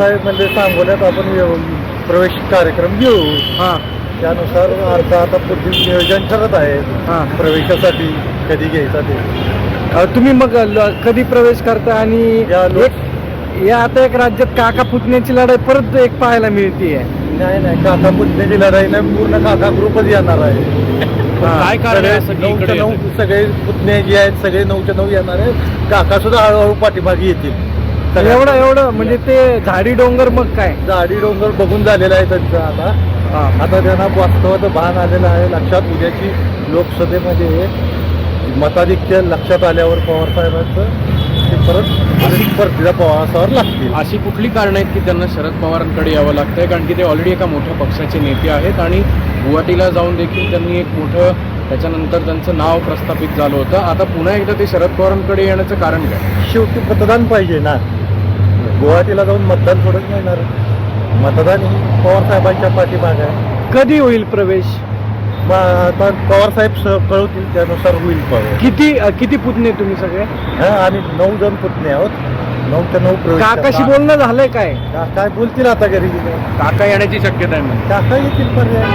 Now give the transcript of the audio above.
साहेब म्हणजे सांगोल्यात आपण प्रवेश कार्यक्रम घेऊ. हां. त्यानुसार अर्ज आता पुढील नियोजन ठरत आहे. हां. प्रवेशासाठी कधी घ्यायचा ते. अ, तुम्ही मग ल- कधी प्रवेश करता आणि या लोक- एक या आता एक राज्यात काका पुतण्याची लढाई परत एक पाहायला मिळते नाही नाही काका पुतण्याची लढाई नाही पूर्ण काका ग्रुपच येणार आहे. काय कारण आहे असं की नऊच्या इकडे नऊ? सगळे पुतणे जे आहेत सगळे नऊच्या नऊ येणार आहेत. काका सुद्धा हळूहळू पाठीमागे येतील. एवढं एवढं म्हणजे ते झाडी डोंगर मग काय? झाडी डोंगर बघून झालेला आहे त्यांचं आता. हां. आता त्यांना वास्तवाचं भान आलेलं आहे. लक्षात उद्याची लोकसभेमध्ये मताधिक्य लक्षात आल्यावर पवार साहेबांचं ते परत आणि परतीला पवारांवर लागतील. अशी कुठली कारणं आहेत की त्यांना शरद पवारांकडे यावं लागतंय? कारण की ते ऑलरेडी एका मोठ्या पक्षाचे नेते आहेत आणि गुवाहाटीला जाऊन देखील त्यांनी एक मोठं त्याच्यानंतर त्यांचं नाव प्रस्थापित झालं होतं. आता पुन्हा एकदा ते शरद पवारांकडे येण्याचं कारण काय? शेवटी मतदान पाहिजे ना. गुवाहाटीला जाऊन मतदान थोडंच मिळणार. मतदान ही पवार साहेबांच्या पाठीमागे आहे. कधी होईल प्रवेश? मग आता पवार साहेब स- कळवतील त्यानुसार होईल पवार किती अ, किती पुतणे तुम्ही सगळे? हा आम्ही नऊ जण पुतणे आहोत. नऊच्या नऊ प्रवेश काकाशी बोलणं झालंय काय? का- काय बोलतील आता घरी? काका येण्याची शक्यता आहे काका येतील पर्याय.